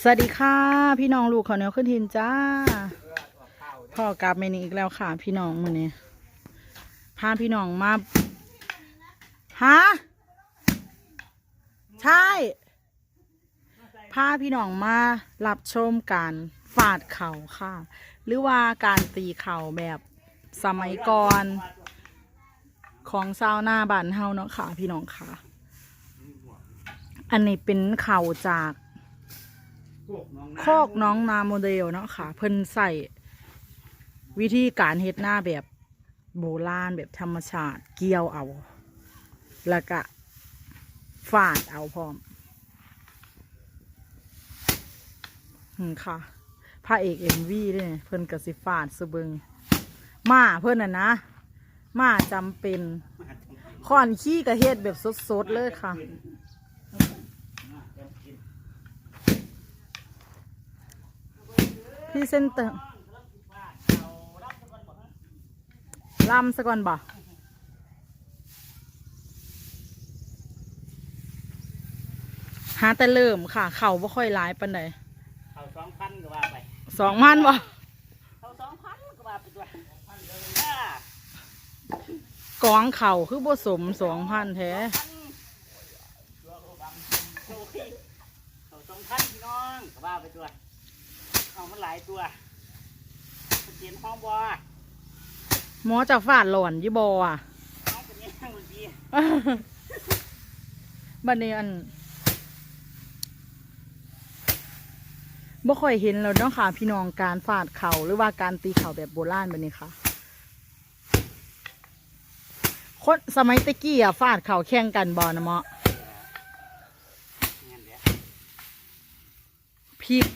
สวัสดีค่ะ พี่น้องลูกเขาเนียวขึ้นทินจ้าพ่อกลับเมนี่อีกแล้วค่ะ พี่น้องมือนี้พาพี่น้องมาฮะใช่พาพี่น้องมารับชมการฝาดเข่าค่ะ หรือว่าการตีเข่าแบบสมัยก่อนของชาวหน้าบ้านเฮาเนาะค่ะ พี่น้องค่ะ อันนี้เป็นเข่าจาก คอกน้องนาโมเดลเนาะค่ะ เพิ่นใส่วิธีการเฮ็ดหน้าแบบโบราณแบบธรรมชาติเกี่ยวเอา แล้วก็ฝาดเอาพร้อมอืมค่ะพระเอกเอ็มวีด้วยนี่เพิ่นกสิฟาดสะเบิงมาเพิ่นน่ะนะมาจำเป็นขอนขี้กระเฮ็ดแบบสดๆเลยค่ะ พี่เซนเตอร์ลำสะก่อนบ่หาแต่เริ่มค่ะ เข่าบ่ค่อยร้ายปันใดเขาสองพันก็ว่าไปสองพันบ่เขาสองพันก็ว่าไปด้วยอ่ากองเข่าคือบ่สมสองพันแท้โอเคเขาสองพันพี่น้องก็ว่าไปด้วย เอามันหลายตัวมันเปลี่ยนห้องบ่หมอจะฟาดหล่อนอยี่บอะน้องเป็นยังไงเมื่อกี้บัดนี้อันบ่ค่อยเห็นแล้วเนาะค่ะ พี่น้องการฟาดเข่าหรือว่าการตีเข่าแบบโบราณแบบนี้ค่ะคนสมัยตะกี้อะฟาดเข่าแข่งกันบอนะเมาะงั้นเดี๋ยวพีก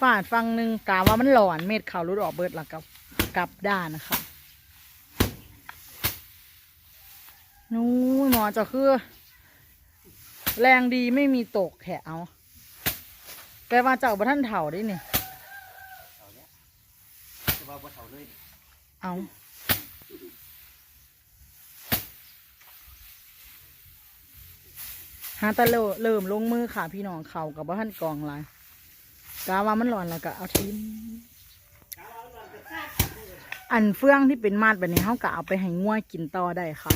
ฟาดฟังหนึ่งกาว่ามันหลอนเม็ดข่ารุดออกเบิดแล้วกับกลับด้านนะคะนู้นหมอเจะคือ แรงดีไม่มีตกแขเอาแปลว่าเจ้าบ่ท่านเถ่าได้เนี่ยเอาเนี้ยจะว่าบ่เท่าเลยเอาหาแตะเริ่มเริ่มลงมือค่ะพี่น้องเข่ากับบ่ท่านกองหลาย กาว่ามันหลอนแล้วก็เอาทิ้งอันเฟื่องที่เป็นมาดแบบนี้เขาก็เอาไปให้ง่วกินต่อได้ค่ะ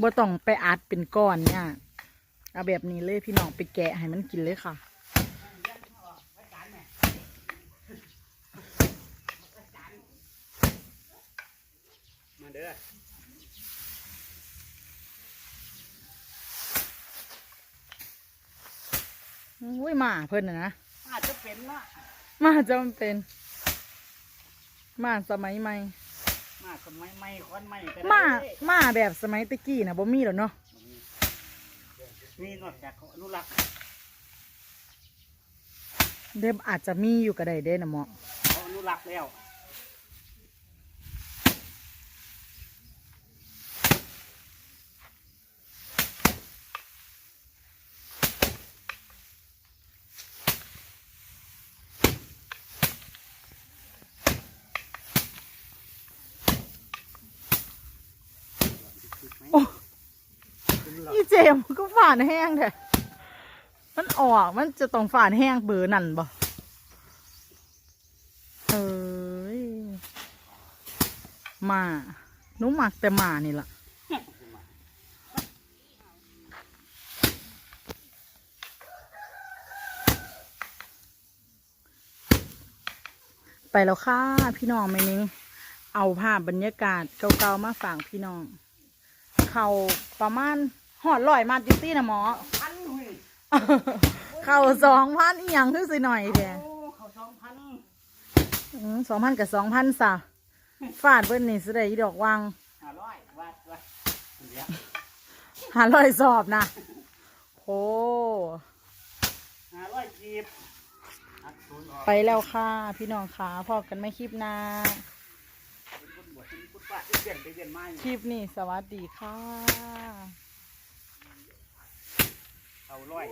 บ่ต้องไปอัดเป็นก้อนเนี่ยเอาแบบนี้เลยพี่น้องไปแกะให้มันกินเลยค่ะมาเด้อ อุ้ยหมาเพิ่นนะนะอาจจะเป็นเนาะมาจำเป็น มาสมัยใหม่ มาคนไม่ไม่คนไม่ก็มาได้มาแบบสมัยตะกี้นะบ่มีหรอกเนาะนี่นอกจากเขาอนุรักษ์เดบอาจจะมีอยู่ก็ได้เด้นะหมอเขาอนุรักษ์แล้ว เจมก็ฝานแห้งแท้มันออกมันจะต้องฝานแห้งเบอร์นั่นบ่เอ้ยมาหนุมักแต่หมานี่ล่ะไปแล้วค่ะ พี่น้องไม่นิ้งเอาภาพบรรยากาศเก่าๆมาฝากพี่น้อง เขาประมาณ หอดลอยมาติตี้นะหมอ พันหุยเขาสองพันอีหยังคือสิหน่อยแท้โอ้เขาสองพันสองพันกับสองพันซะฟาดเบิ้ลนี่สิได้อีดอกวางห้าร้อยวัดวัดเดี๋ยวหาลอยสอบนะโอ้ห้าร้อยจีบหักศูนย์ออกไปแล้วค่ะพี่น้องค่ะพอกันไม่คลิปหน้า เป็นคนบวชเป็นคนป้าเปลี่ยนไปเปลี่ยนมาอยู่ คลิปนี้สวัสดีค่ะ เอาร้อย